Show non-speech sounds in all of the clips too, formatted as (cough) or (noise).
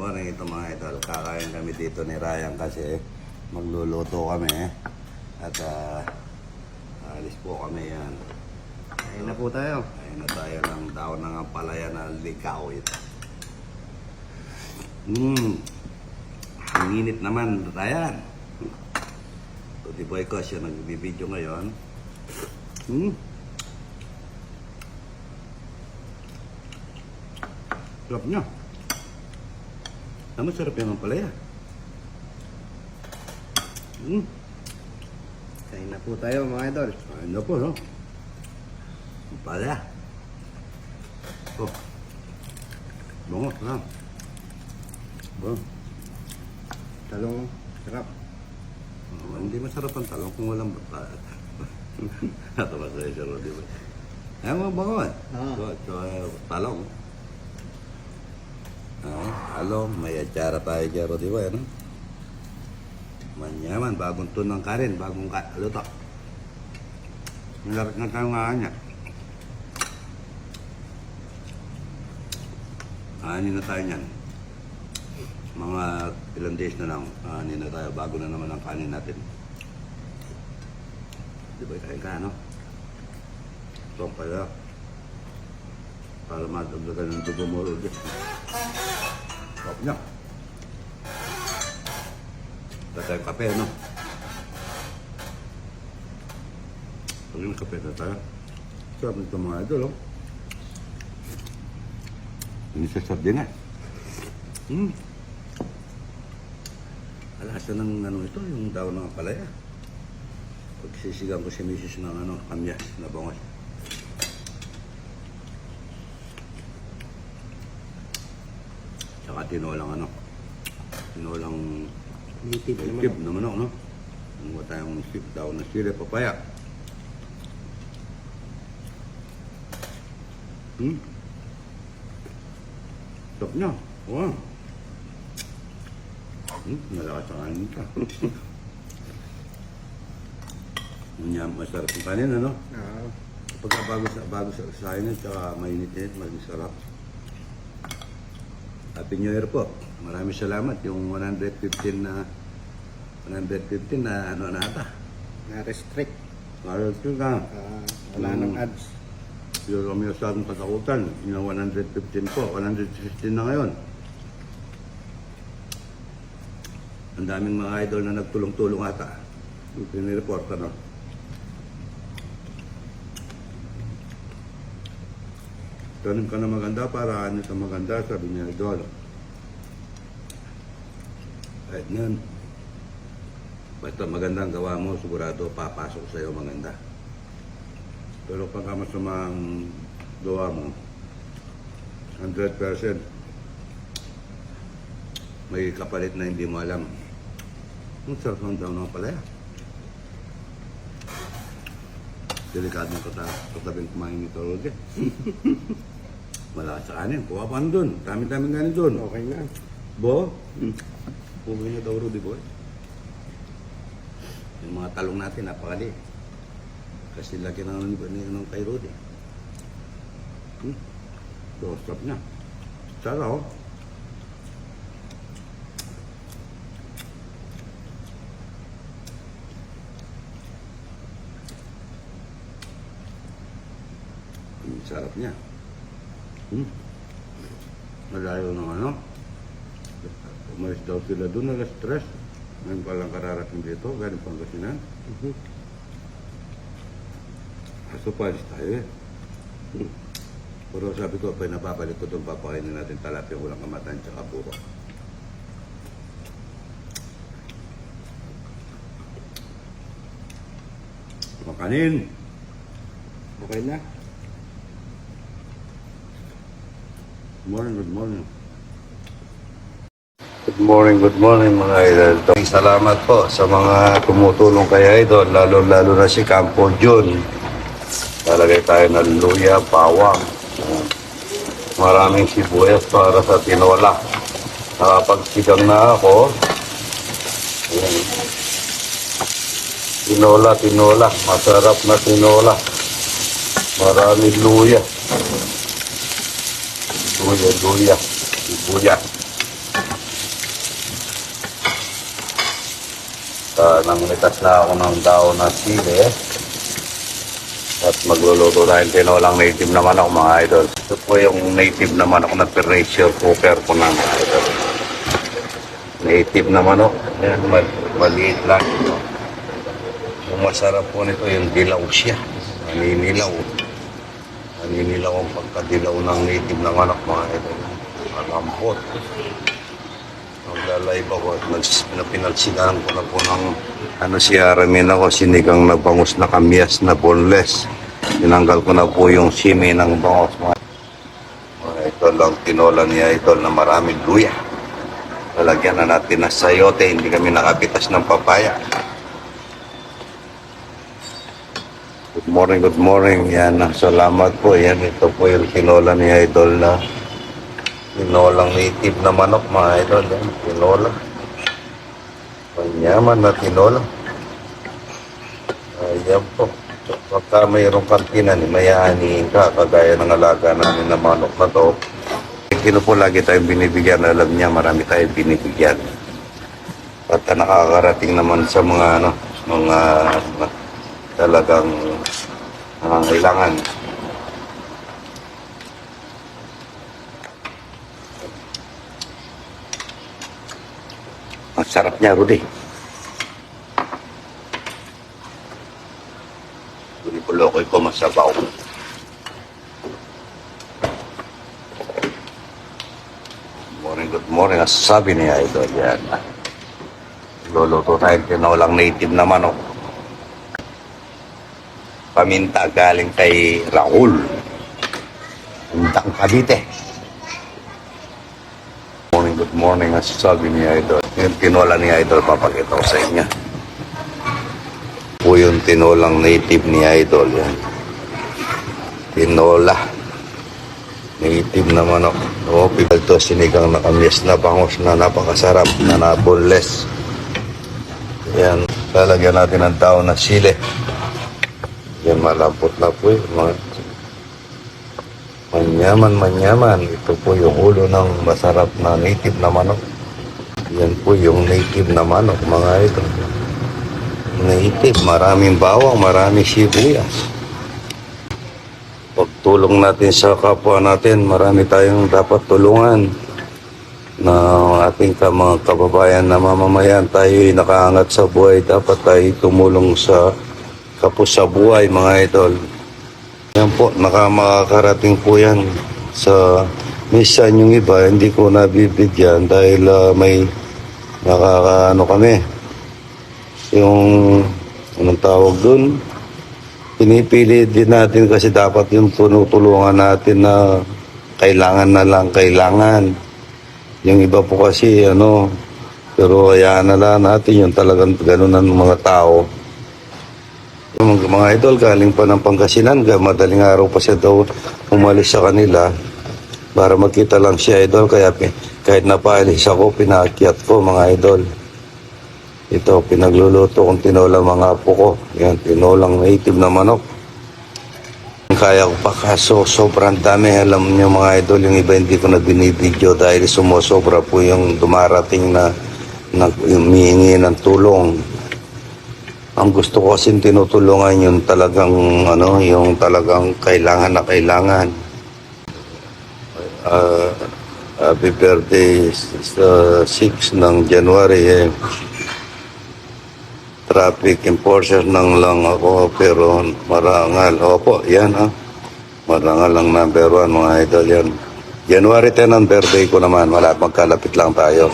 morning ito mga idol. Kakain kami dito ni Ryan kasi magluluto kami. At ah, alis po kami yan. Ayun na po tayo. Ayun na tayo ng daon ng palaya na ligawit. Hmm. Ang init naman, Ryan. Tuti boy ko siya nagbibideo ngayon. Hmm. Sarap niya. Ano sarap yung palaya? Hmm. Kain na po tayo mga idol. Ayun na po, no? Ang Palaya. Oh. Bungo, ha? Oh. Talong sarap. Oh, hindi masarap ang talong kung walang bata. (laughs) Natawa sa ro, di ba? Mo bango eh. Ah. So, so, talong. Ah, talong, may atsara tayo dyan, di ba? Ano? Manyaman, bagong tunang karin, bagong ka luto. Nalarap na tayo nga niya. Ani na tayo niyan. Mga ilang days na lang, ani na tayo bago na naman ang kanin natin. Di ba kain ka, no? Ito pala. Para madagdagan ng dugo mo ulit. Sarap niya. Ito tayong kape, no? Pag yung kape na tayo. Sarap nito mga idol, oh. Ini sa sardinas. Hmm. Alasa ng ano ito, yung daw ng palaya. Pagsisigang ko si misis ng ano, kamyas na bangos. Tsaka tinolang ano, tinolang Native. Tip na manok, no? Kumuha tayong sip daw na sili, papaya. Hmm? Sarap niya. Wow. Hmm, malakas ang kanin ka. (laughs) Yan, masarap yung kanin, ano? Ah, Pagka bago sa bago sa kainin, tsaka mainit-init, masarap. Happy New Year po. Maraming salamat. Yung 115 na 115 na ano na ata. na-restrict. Ito ka. Ah, wala nang Mm. ads. Yung kami sa ating katakutan. Yung 115 po. 116 na ngayon. Ang daming mga idol na nagtulong-tulong ata. Yung pinireport ano. Tanim ka na maganda para ano ka maganda, sabi niya idol. Kahit ngayon, basta maganda ang gawa mo, sigurado papasok sa'yo maganda. Pero pagka masamang gawa mo, 100% may kapalit na hindi mo alam. Ang sarap daw ng palaya. Delikado ng kata, katabing kumain nito, Roger. (laughs) Malakas sa kanin. Kuha pa doon. Dami-daming kanin doon. Okay na. Bo? Hmm. Pumoy na daw, Rudy boy. Yung mga talong natin, napakali. Kasi laki na ng ng kay Rudy. Hmm. Doorstop niya. Tsaka oh. Ang sarap niya. Hmm. Malayo ng ano. Umalis daw sila doon, alas stress. Ngayon palang kararating dito, galing Pangasinan. Mhm. Kaso palis tayo eh. Hmm. Pero sabi ko, pa napapalik ko itong papakainin natin talapia, walang kamatan, tsaka buko. Makanin. Okay na. Morning, good morning. Good morning, good morning mga idol. Salamat po sa mga tumutulong kay idol, lalo-lalo na si Campo Jun. Lalagay tayo ng luya, bawang. Maraming sibuyas para sa tinola. Nakapagsigang na ako. Tinola, tinola. Masarap na tinola. Maraming luya luya-luya, sibuya. Uh, nangulitas na ako ng daon na sili. Eh. At magluluto dahil tinolang native naman ako mga idol. Ito po yung native naman ako na pressure cooker ko na mga idol. Native naman ako. Ayan, mal maliit lang ito. Ang masarap po nito yung dilaw siya. Maninilaw. Maninilaw. Naninilaw ang pagkadilaw ng native na manok mga idol. Malambot. Naglalay ako at pinalsigahan ko na po ng ano si Aramin ako, sinigang na bangus na kamyas na boneless. Tinanggal ko na po yung simi ng bangus. Mga, ito lang tinola niya ito na maraming luya. Lalagyan na natin na sayote, hindi kami nakapitas ng papaya. Good morning, good morning. Yan, ah, salamat po. Yan, ito po yung tinola ni Idol na tinolang native na manok, mga idol. Yan, tinola. Manyaman na tinola. Ayan po. Pagka mayroong kantinan, mayaaniin ka, kagaya ng alaga namin na manok na to. Kino po lagi tayong binibigyan, alam niya, marami tayong binibigyan. At nakakarating naman sa mga ano, mga mga talagang nangangailangan. Ang sarap niya, Rudy. Pulukoy ko masabaw. Morning, good morning. Ang sabi niya ito, yan. Luluto tayo tinolang native na manok. Paminta galing kay Raul. Pintang Cavite. Morning, good morning. Ang sabi niya ito. Yung tinola niya ito, papakita ko sa inyo. Po yung tinolang native ni Idol. Yan. Tinola. Native na manok. O, ito sinigang na kamis na bangus na napakasarap na naboneless. Yan. Lalagyan natin ng tao na sili. Malambot na po yun. Mga manyaman, manyaman. Ito po yung ulo ng masarap na native na manok. Yan po yung native na manok, mga ito. Native, maraming bawang, maraming sibuyas. Pagtulong natin sa kapwa natin, marami tayong dapat tulungan na ating ka, mga kababayan na mamamayan tayo'y nakaangat sa buhay. Dapat tayo tumulong sa kapos sa buhay, mga idol. Yan po, nakamakarating po yan sa minsan yung iba, hindi ko nabibigyan dahil ah, may nakakaano kami. Yung, anong tawag dun? Pinipili din natin kasi dapat yung tunutulungan natin na kailangan na lang, kailangan. Yung iba po kasi, ano, pero hayaan na lang natin yung talagang ganun ng mga tao. Yung mga, mga idol, galing pa ng Pangasinan, ga- madaling araw pa siya daw umalis sa kanila para magkita lang siya idol. Kaya kahit napaalis ako, pinaakyat ko mga idol. Ito, pinagluluto kong tinola mga apo ko. Yan, tinolang native na manok. Kaya ko pa kaso sobrang dami. Alam niyo mga idol, yung iba hindi ko na binibidyo dahil sumusobra po yung dumarating na nagmihingi ng tulong. Ang gusto ko kasi tinutulungan yung talagang ano, yung talagang kailangan na kailangan. Ah, happy birthday sa 6 ng January eh. Traffic enforcer nang lang ako pero marangal. Opo, yan ha. Marangal ang number one mga idol yan. January 10 ang birthday ko naman. Wala, magkalapit lang tayo.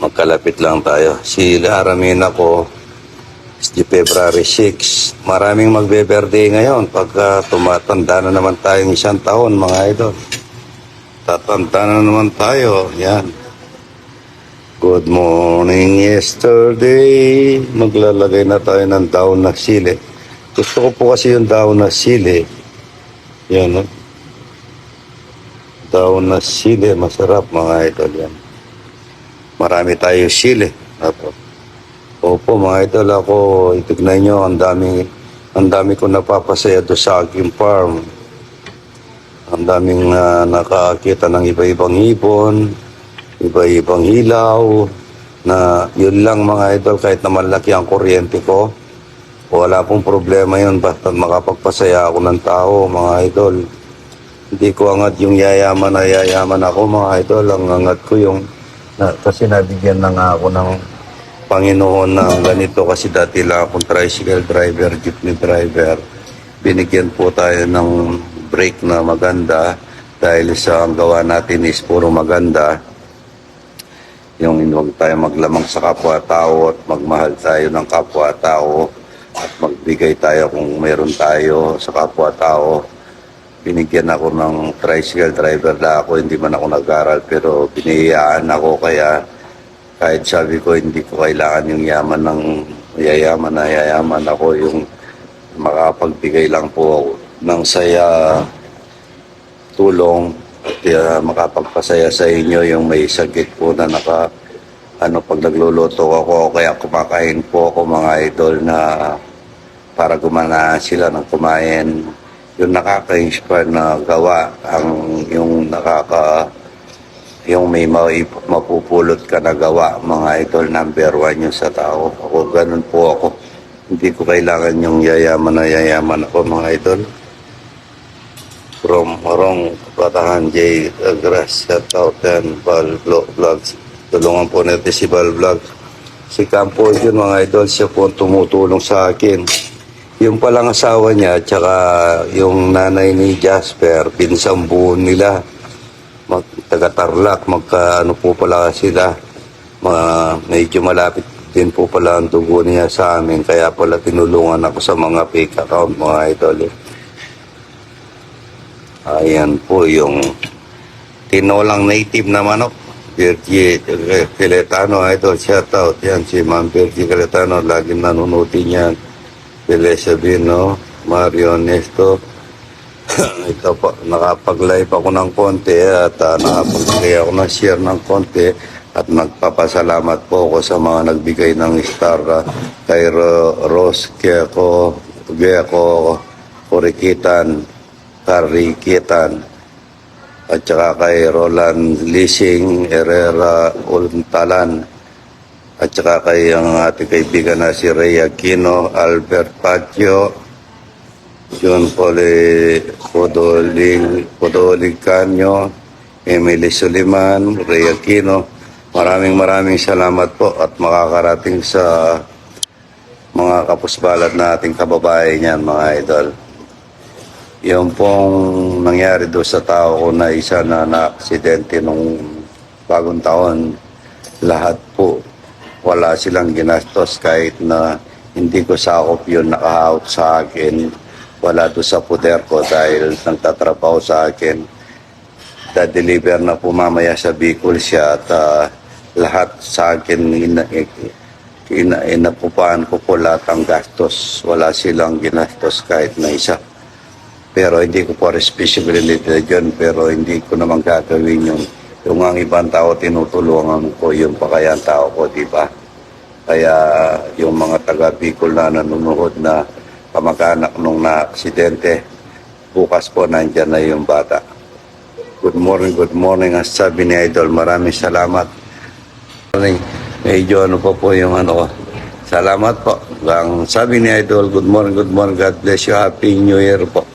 Magkalapit lang tayo. Si Laramin ako, si February 6. Maraming magbe-birthday ngayon pagka tumatanda na naman tayong isang taon, mga idol. Tatanda na naman tayo. Yan. Good morning yesterday. Maglalagay na tayo ng daon na sili. Gusto ko po kasi yung daon na sili. Yan, no? Daon na sili. Masarap, mga idol. Yan. Marami tayo sili. Apo. Opo, mga idol, ako, itignan nyo, ang dami, ang dami ko napapasaya doon sa aking farm. Ang daming ah, nakakita ng iba-ibang ibon, iba-ibang hilaw, na yun lang mga idol kahit na malaki ang kuryente ko wala pong problema yun basta makapagpasaya ako ng tao mga idol hindi ko angat yung yayaman na yayaman ako mga idol ang angat ko yung na, kasi nabigyan na nga ako ng Panginoon na ganito kasi dati lang akong tricycle driver, jeepney driver binigyan po tayo ng break na maganda dahil sa ang gawa natin is puro maganda yung huwag tayo maglamang sa kapwa-tao at magmahal tayo ng kapwa-tao at magbigay tayo kung meron tayo sa kapwa-tao. Binigyan ako ng tricycle driver na ako, hindi man ako nag-aral pero biniyayaan ako kaya kahit sabi ko hindi ko kailangan yung yaman ng yayaman na yayaman ako yung makapagbigay lang po ng saya tulong at uh, makapagpasaya sa inyo yung may sakit po na naka ano pag nagluluto ako kaya kumakain po ako mga idol na para gumana sila ng kumain yung nakaka-inspire na gawa ang yung nakaka yung may mapupulot ka na gawa mga idol number one yung sa tao. Ako ganun po ako. Hindi ko kailangan yung yayaman na yayaman ako mga idol. From Morong Patahan J. Agras shout out and Vlog- Vlogs. Tulungan po natin si Bal Vlogs. Si Campo yun mga idol siya po tumutulong sa akin yung palang asawa niya tsaka yung nanay ni Jasper pinsang buon nila mag taga Tarlac magka ano po pala sila mga medyo malapit din po pala ang dugo niya sa amin kaya pala tinulungan ako sa mga fake account mga idol eh. Ayan po yung tinolang native na manok. Virgie Filetano, idol, shout out. Yan si Ma'am Virgie Filetano, laging nanunutin yan. Pile Sabino, Mario Nesto. (clears throat) Ito po, nakapag-live ako ng konti at uh, nakapag-play ako ng share ng konti at nagpapasalamat po ako sa mga nagbigay ng star uh, kay Ro- Rose Geko, Geko, Kurikitan, Karikitan, at saka kay Roland Lising Herrera Ultalan, at saka kay ang ating kaibigan na si Ray Aquino, Albert Pacchio, John Pole Podolig, Podolig Canyo, Emily Suliman, Ray Aquino. Maraming maraming salamat po at makakarating sa mga kapusbalat na ating kababae niyan, mga idol. Yung pong nangyari doon sa tao ko na isa na na-aksidente nung bagong taon, lahat po, wala silang ginastos kahit na hindi ko sakop yun naka-out sa akin. Wala doon sa puder ko dahil nagtatrabaho sa akin. Da-deliver na po mamaya sa Bicol siya at ah, lahat sa akin ina, ina, inapupahan ko po lahat ang gastos. Wala silang ginastos kahit na isa. Pero hindi ko po responsibility dyan, pero hindi ko naman gagawin yung yung ang ibang tao tinutulungan ko, yung pa kaya tao ko, di ba? Kaya yung mga taga Bicol na nanonood na kamag-anak nung na-aksidente, bukas po nandyan na yung bata. Good morning, good morning. Ang sabi ni Idol, maraming salamat. Morning. Medyo ano po po yung ano. Salamat po. Ang sabi ni Idol, good morning, good morning. God bless you. Happy New Year po.